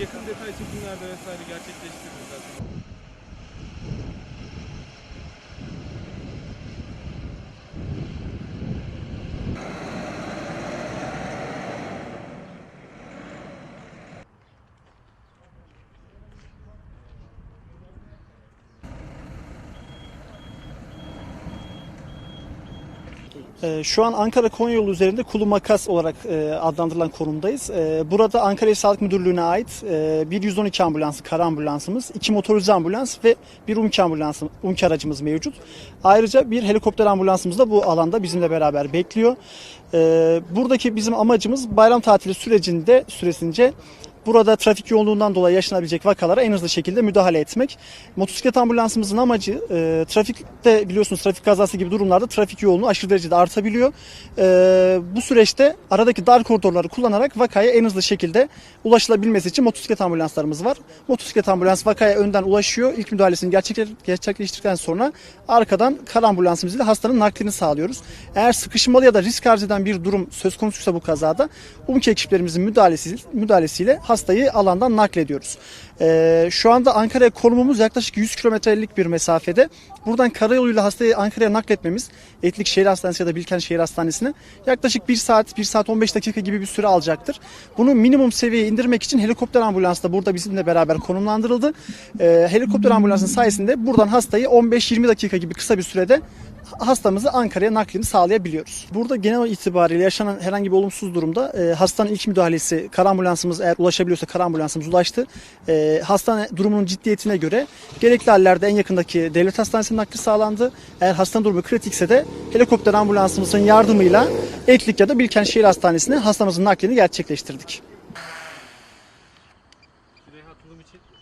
yakın detay çekimlerde vesaire gerçekleştiririz zaten. Şu an Ankara Konya yolu üzerinde Kulu Makas olarak e, adlandırılan konumdayız. E, Burada Ankara İl Sağlık Müdürlüğü'ne ait e, bir 112 ambulansı, kara ambulansımız, iki motorize ambulans ve bir UMKI ambulansı, UMKI aracımız mevcut. Ayrıca bir helikopter ambulansımız da bu alanda bizimle beraber bekliyor. E, Buradaki bizim amacımız bayram tatili sürecinde süresince Burada trafik yoğunluğundan dolayı yaşanabilecek vakalara en hızlı şekilde müdahale etmek. Motosiklet ambulansımızın amacı e, trafikte biliyorsunuz trafik kazası gibi durumlarda trafik yoğunluğu aşırı derecede artabiliyor. E, bu süreçte aradaki dar koridorları kullanarak vakaya en hızlı şekilde ulaşılabilmesi için motosiklet ambulanslarımız var. Motosiklet ambulans vakaya önden ulaşıyor. İlk müdahalesini gerçekle- gerçekleştirdikten sonra arkadan kar ambulansımız ile hastanın naklini sağlıyoruz. Eğer sıkışmalı ya da risk arz eden bir durum söz konusuysa bu kazada UMKE ekiplerimizin müdahalesi, müdahalesiyle hastayı alandan naklediyoruz. Ee, şu anda Ankara'ya konumumuz yaklaşık 100 kilometrelik bir mesafede. Buradan karayoluyla hastayı Ankara'ya nakletmemiz Etlik Şehir Hastanesi ya da Bilkent Şehir Hastanesi'ne yaklaşık 1 saat 1 saat 15 dakika gibi bir süre alacaktır. Bunu minimum seviyeye indirmek için helikopter ambulans da burada bizimle beraber konumlandırıldı. Ee, helikopter ambulansın sayesinde buradan hastayı 15-20 dakika gibi kısa bir sürede hastamızı Ankara'ya naklini sağlayabiliyoruz. Burada genel itibariyle yaşanan herhangi bir olumsuz durumda e, hastanın ilk müdahalesi kara ambulansımız eğer ulaşabiliyorsa kara ambulansımız ulaştı. E, hastane durumunun ciddiyetine göre gerekli hallerde en yakındaki devlet hastanesine nakli sağlandı. Eğer hastanın durumu kritikse de helikopter ambulansımızın yardımıyla Etlik ya da Bilkent Şehir Hastanesi'ne hastamızın naklini gerçekleştirdik.